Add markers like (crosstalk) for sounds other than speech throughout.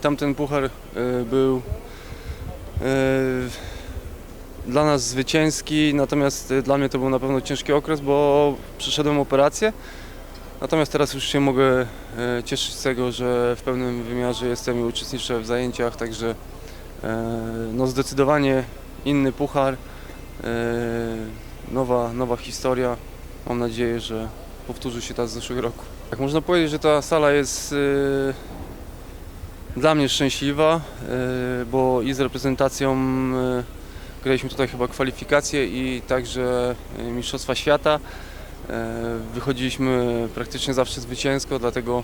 Tamten puchar e, był e, dla nas zwycięski, natomiast e, dla mnie to był na pewno ciężki okres, bo przeszedłem operację. Natomiast teraz już się mogę cieszyć z tego, że w pełnym wymiarze jestem i uczestniczę w zajęciach, także no zdecydowanie inny puchar, nowa, nowa historia. Mam nadzieję, że powtórzy się ta z zeszłego roku. Tak można powiedzieć, że ta sala jest dla mnie szczęśliwa, e, bo i z reprezentacją e, graliśmy tutaj chyba kwalifikacje i także e, Mistrzostwa Świata. Wychodziliśmy praktycznie zawsze zwycięsko, dlatego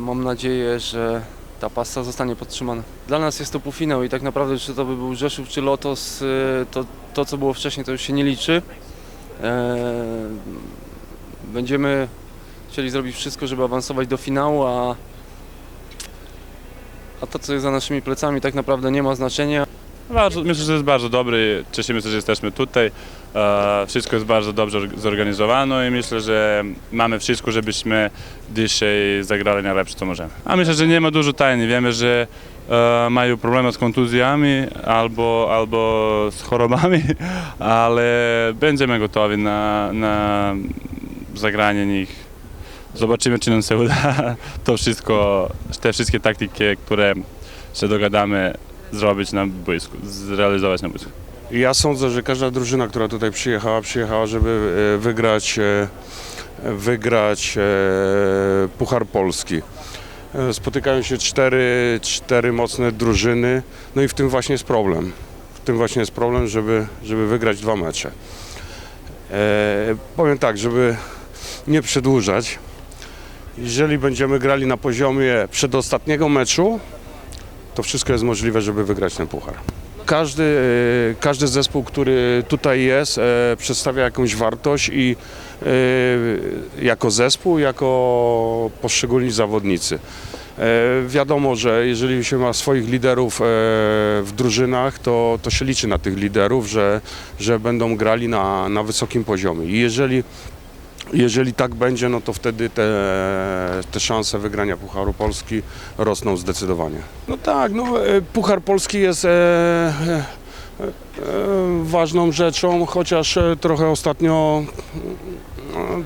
mam nadzieję, że ta pasa zostanie podtrzymana. Dla nas jest to półfinał i tak naprawdę czy to by był Rzeszów czy Lotos, to, to co było wcześniej to już się nie liczy. Będziemy chcieli zrobić wszystko, żeby awansować do finału, a a to, co jest za naszymi plecami, tak naprawdę nie ma znaczenia. Bardzo, myślę, że jest bardzo dobry. Cieszymy się, że jesteśmy tutaj. E, Wszystko jest bardzo dobrze org- zorganizowane i myślę, że mamy wszystko, żebyśmy dzisiaj zagrali najlepsze, co możemy. A myślę, że nie ma dużo tajny. Wiemy, że e, mają problemy z kontuzjami albo, albo z chorobami, (laughs) ale będziemy gotowi na, na zagranie nich. Zobaczymy, czy nam się uda (laughs) to wszystko, te wszystkie taktyki, które się dogadamy, zrobić na boisku, zrealizować na boisku. Ja sądzę, że każda drużyna, która tutaj przyjechała, przyjechała, żeby e, wygrać, e, wygrać e, Puchar Polski. Spotykają się cztery, cztery mocne drużyny, no i w tym właśnie jest problem. W tym właśnie jest problem, żeby, żeby wygrać dwa mecze. E, powiem tak, żeby nie przedłużać. Jeżeli będziemy grali na poziomie przedostatniego meczu, to wszystko jest możliwe, żeby wygrać ten puchar. Każdy, e, każdy zespół, który tutaj jest, e, przedstawia jakąś wartość i e, jako zespół, jako poszczególni zawodnicy. Wiadomo, że jeżeli się ma swoich liderów w drużynach, to, to się liczy na tych liderów, że, że będą grali na, na wysokim poziomie. I jeżeli jeżeli tak będzie, no to wtedy te, te szanse wygrania Pucharu Polski rosną zdecydowanie. No tak, no e, Puchar Polski jest e, e, e, ważną rzeczą, chociaż e, trochę ostatnio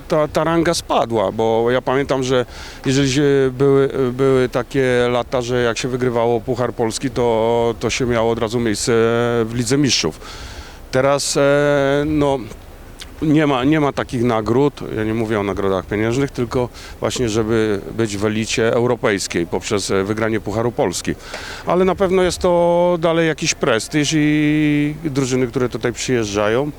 ta, ta ranga spadła, bo ja pamiętam, że jeżeli były, były takie lata, że jak się wygrywało Puchar Polski, to, to się miało od razu miejsce w Lidze Mistrzów. Teraz no, nie ma, nie ma takich nagród, ja nie mówię o nagrodach pieniężnych, tylko właśnie, żeby być w elicie europejskiej poprzez e, wygranie Pucharu Polski. Ale na pewno jest to dalej jakiś prestiż i drużyny, które tutaj przyjeżdżają,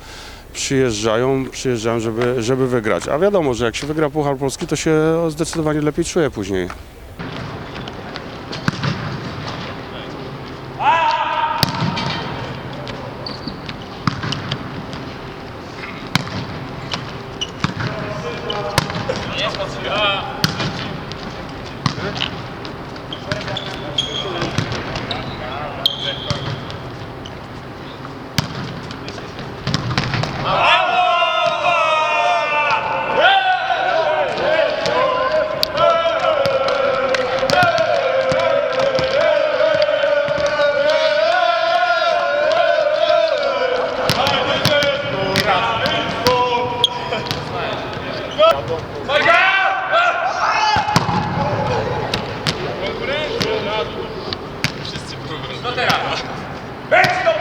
przyjeżdżają, przyjeżdżają żeby, żeby wygrać. A wiadomo, że jak się wygra Puchar Polski, to się zdecydowanie lepiej czuje później. ベッチの